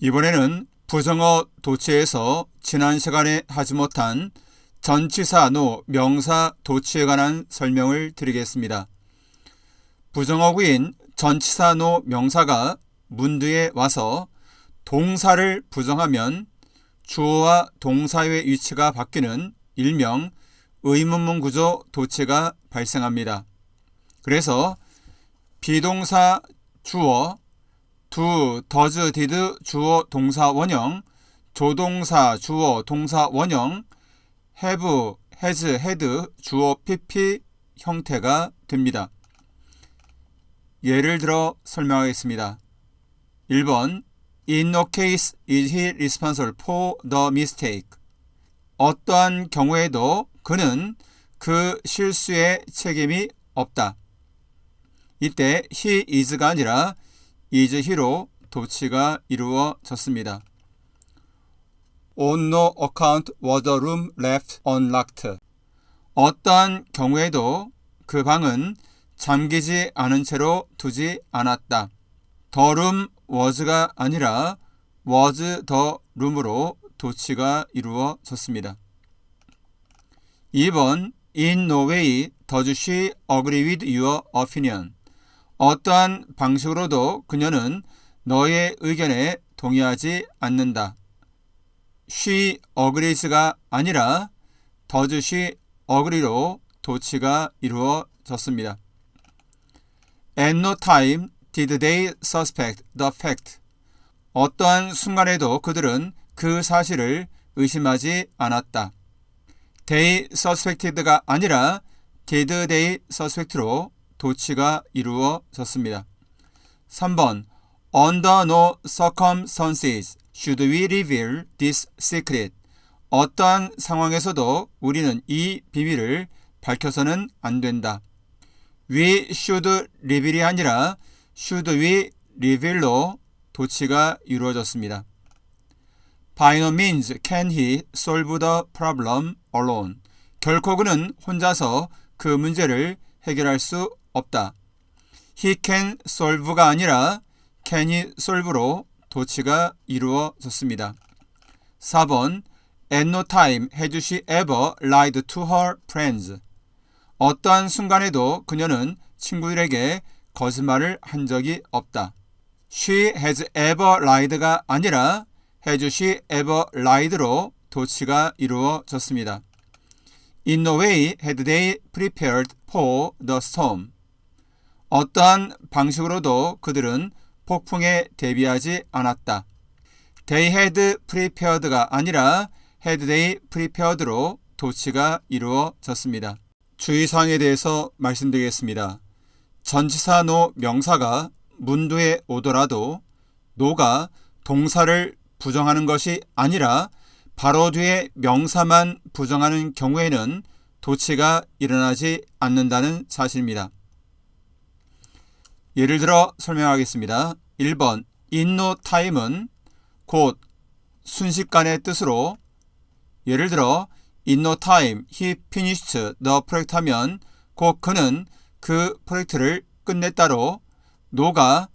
이번에는 부정어 도치에서 지난 시간에 하지 못한 전치사 노 명사 도치에 관한 설명을 드리겠습니다. 부정어구인 전치사 노 명사가 문두에 와서 동사를 부정하면 주어와 동사의 위치가 바뀌는 일명 의문문 구조 도치가 발생합니다. 그래서 비동사 주어, 두, 더즈, 디드 주어 동사 원형, 조동사 주어 동사 원형, have, has, had 주어 pp 형태가 됩니다. 예를 들어 설명하겠습니다. 1번 In no case is he responsible for the mistake. 어떠한 경우에도 그는 그 실수의 책임이 없다. 이때 he is가 아니라 he로 도치가 이루어졌습니다. On no account was the room left unlocked. 어떠한 경우에도 그 방은 잠기지 않은 채로 두지 않았다. The room was가 아니라 was the room으로 도치가 이루어졌습니다. 2번 In no way does she agree with your opinion. 어떠한 방식으로도 그녀는 너의 의견에 동의하지 않는다. she agrees가 아니라 does she agree로 도치가 이루어졌습니다. At no time did they suspect the fact. 어떠한 순간에도 그들은 그 사실을 의심하지 않았다. They suspected가 아니라 did they suspect로 도치가 이루어졌습니다. 3번 Under no circumstances should we reveal this secret. 어떠한 상황에서도 우리는 이 비밀을 밝혀서는 안 된다. We should reveal이 아니라 should we reveal로 도치가 이루어졌습니다. By no means can he solve the problem alone. 결코 그는 혼자서 그 문제를 해결할 수 없다. He can solve가 아니라 can이 solve로 도치가 이루어졌습니다. 4번 At no time had she ever lied to her friends. 어떠한 순간에도 그녀는 친구들에게 거짓말을 한 적이 없다. She has ever lied가 아니라 has she ever lied로 도치가 이루어졌습니다. In no way had they prepared for the storm. 어떠한 방식으로도 그들은 폭풍에 대비하지 않았다. They prepared가 아니라 had they prepared로 도치가 이루어졌습니다. 주의사항에 대해서 말씀드리겠습니다. 전치사 노 명사가 문두에 오더라도 노가 동사를 부정하는 것이 아니라 바로 뒤에 명사만 부정하는 경우에는 도치가 일어나지 않는다는 사실입니다. 예를 들어 설명하겠습니다. 1번 in no time은 곧 순식간의 뜻으로 예를 들어 no time he finished the project 하면 곧 그는 그 프로젝트를 끝냈다로 no가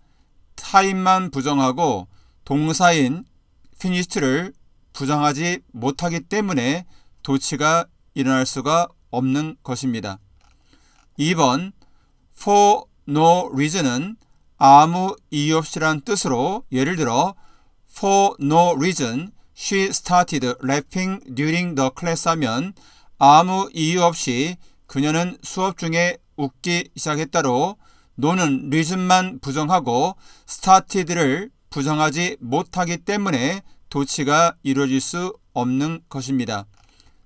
time만 부정하고 동사인 finished를 부정하지 못하기 때문에 도치가 일어날 수가 없는 것입니다. 2번 for no reason은 아무 이유 없이란 뜻으로 예를 들어 for no reason she started laughing during the class 하면 아무 이유 없이 그녀는 수업 중에 웃기 시작했다로 no는 reason만 부정하고 started를 부정하지 못하기 때문에 도치가 이루어질 수 없는 것입니다.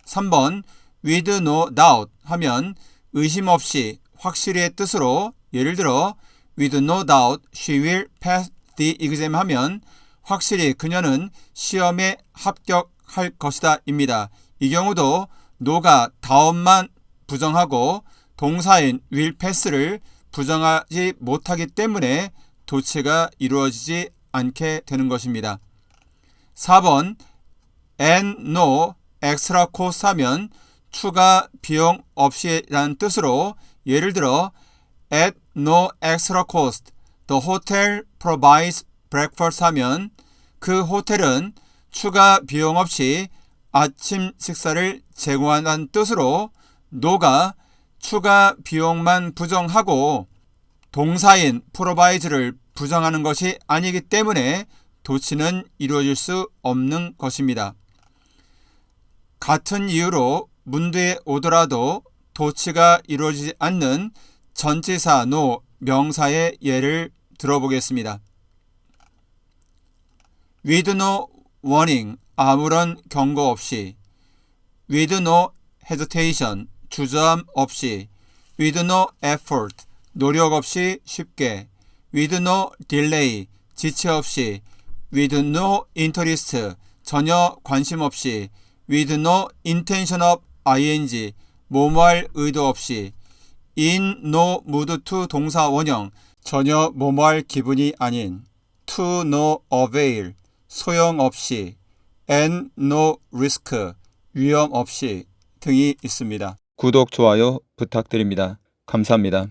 3번 with no doubt 하면 의심 없이 확실히의 뜻으로 예를 들어 with no doubt she will pass the exam 하면 확실히 그녀는 시험에 합격할 것이다 입니다. 이 경우도 no가 다음만 부정하고 동사인 will pass를 부정하지 못하기 때문에 도치가 이루어지지 않게 되는 것입니다. 4번 and no extra cost 하면 추가 비용 없이라는 뜻으로 예를 들어 at no extra cost the hotel provides breakfast 하면 그 호텔은 추가 비용 없이 아침 식사를 제공한다는 뜻으로 노가 추가 비용만 부정하고 동사인 프로바이즈를 부정하는 것이 아니기 때문에 도치는 이루어질 수 없는 것입니다. 같은 이유로 문두에 오더라도 도치가 이루어지지 않는 전치사 노 명사의 예를 들어보겠습니다. with no warning 아무런 경고 없이 with no hesitation 주저함 없이 with no effort 노력 없이 쉽게 with no delay 지체 없이 with no interest 전혀 관심 없이 with no intention of ing 뭐뭐할 의도 없이 in no mood to 동사 원형 전혀 뭐뭐할 기분이 아닌 to no avail 소용없이 and no risk 위험 없이 등이 있습니다. 구독, 좋아요 부탁드립니다. 감사합니다.